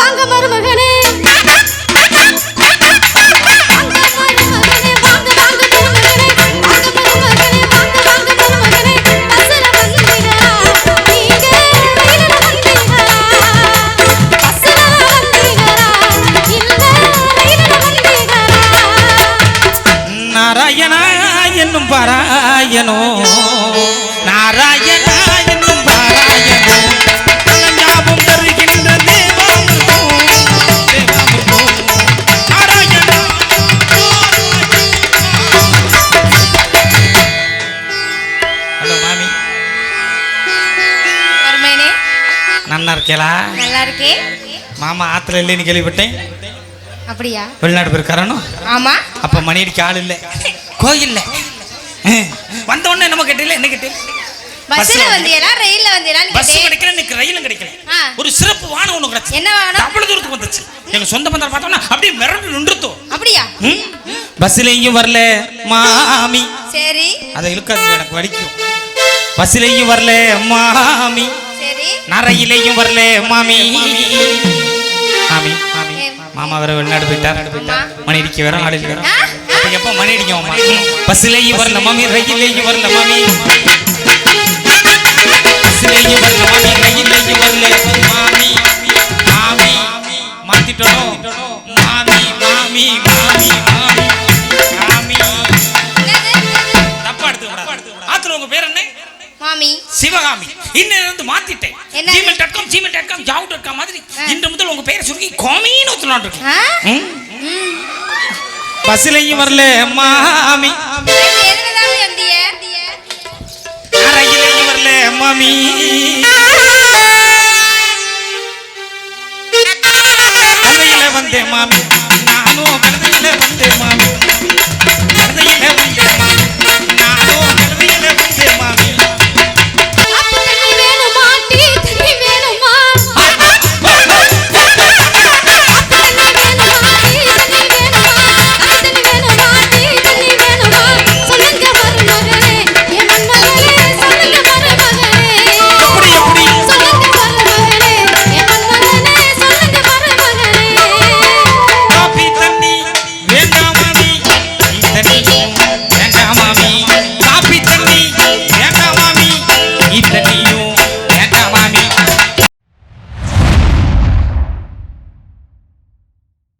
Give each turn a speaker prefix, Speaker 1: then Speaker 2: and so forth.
Speaker 1: வாங்க மருமகனே.
Speaker 2: நாராயணா என்னும் பாராயணோ. நன்னா இருக்கேளா
Speaker 1: நல்லா இருக்கே
Speaker 2: மாமா ஆத்துல இல்லைன்னு கேள்விப்பட்டேன்.
Speaker 1: அப்படியா?
Speaker 2: வெளிநாடு போயிருக்காரனோ
Speaker 1: ஆமா.
Speaker 2: அப்ப மணி அடிக்க ஆள் இல்ல. கோயில்ல. வந்த உடனே நம்ம கேட்டீங்களா என்ன கேட்டீங்க?
Speaker 1: பஸ்ல வந்தீங்களா ரயில்ல வந்தீங்களான்னு
Speaker 2: பஸ் கிடைக்கல எனக்கு ரயிலும் கிடைக்கல. ஒரு சிறப்பு ஒண்ணு கிடைச்சு.
Speaker 1: என்ன வாங்கணும்
Speaker 2: அவ்வளவு தூரத்துக்கு வந்துச்சு எங்க சொந்த பந்தம் பார்த்தோம்னா அப்படியே மிரண்டு நின்றுத்தோம்
Speaker 1: அப்படியா?
Speaker 2: பஸ்லயும் வரல மாமி.
Speaker 1: சரி.
Speaker 2: அதை இழுக்காது எனக்கு வலிக்கும். பஸ்லயும் வரல மாமி. நரையிலையும் வரல மாமி. மாமி மாமி. வேற வெளிநாடு போயிட்டார். மணி அடிக்க வேற ஆள்? அப்ப எப்ப மணி அடிக்கும் பஸ்லயும் வரல மாமி. ரயிலையும் வரல மாமி. பஸ்லயும் வரல மாமி. ரயிலையும் வரல. மாமி மாமி மாத்திட்டோம். மாமி மாமி மாமி மாமி. மாமி. தப்பா கூடாது. ஆத்துல உங்க பேர் என்ன?
Speaker 1: மாமி.
Speaker 2: சிவகாமி. இன்னையில இருந்து மாத்திட்டேன் Gmail dot com Gmail dot com ஜாவ் dot com மாதிரி இன்று முதல் உங்க பேரை சுருக்கி கோமின்னு ஒத்துலான் இருக்கேன். பஸ்லையும் வரல மாமி.
Speaker 1: அறையிலையும் வரல மாமி.
Speaker 2: கதையில வந்தேன் மாமி. நானும் கதையில வந்தேன் மாமி.